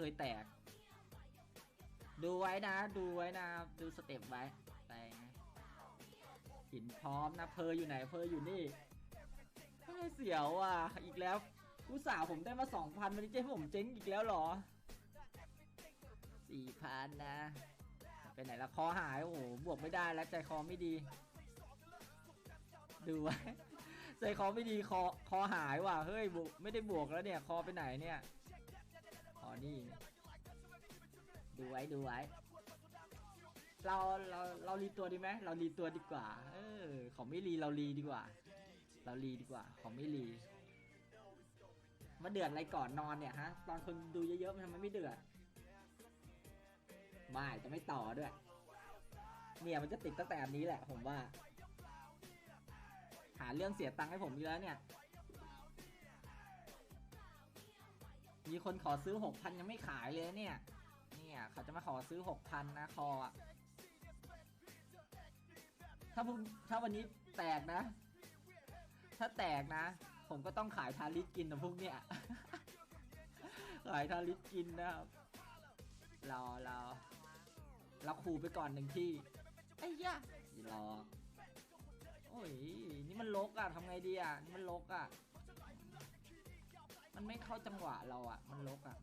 เคยแตก ดูไว้นะ ดูไว้นะ ดูสเต็ปไว้ ไปหินพร้อมนะ เพออยู่ไหน เพออยู่นี่เฮ้ยเสียวอะ อีกแล้วอุตส่าห์ผมได้มาสองพันวันนี้เจ๊ผมเจ๊งอีกแล้วเหรอสี่พันนะไปไหนละคอหาย โอ้โห บวกไม่ได้แล้วใจคอไม่ดี ดูไว้ใจคอไม่ดีคอคอหายว่ะเฮ้ยบวกไม่ได้บวกแล้วเนี่ย คอไปไหนเนี่ย อนี่ดูไว้ดูไว้ เราเราเรารีตัวดีไหมเรารีตัวดีกว่า เออเขาไม่รีเรารีดีกว่า เรารีดีกว่าเขาไม่รีมาเดือดอะไรก่อนนอนเนี่ยฮะ ตอนคนดูเยอะๆมันทำไมไม่เดือดไม่จะไม่ต่อด้วย เนี่ยมันจะติดตั้งแต่อันนี้แหละ ผมว่า หาเรื่องเสียตังค์ให้ผมอีกแล้วเนี่ย มีคนขอซื้อหกพันยังไม่ขายเลยเนี่ย เนี่ยเขาจะมาขอซื้อหกพันนะคออะถ้าพรุ่งถ้าวันนี้แตกนะ ถ้าแตกนะ ผมก็ต้องขายทาริสกินนะพวกเนี้ยขายทาริสกินนะครับ เราเราเราขู่ไปก่อนหนึ่งที่ไอ้ยะอย่ารอโอ้ย นี่มันลกอะทำไงดีอะนี่มันลกอะมัน ไม่เข้าจังหวะเราอะ มันลกอะ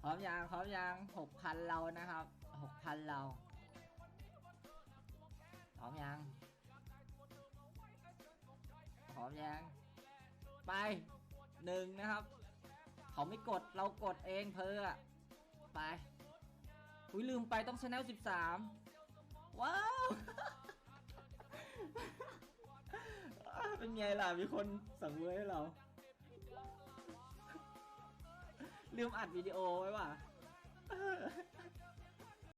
พร้อมยังพร้อมยังหกพันเรานะครับหกพันเราพร้อมยังพร้อมยังไปหนึ่งนะครับ เขาไม่กดเรากดเองเพออะไปอุ้ยลืมไปต้องชแนลสิบสามว้าว เป็นไงล่ะ มีคนสั่งเวยให้เรา ลืมอัดวิดีโอไว้ว่ะ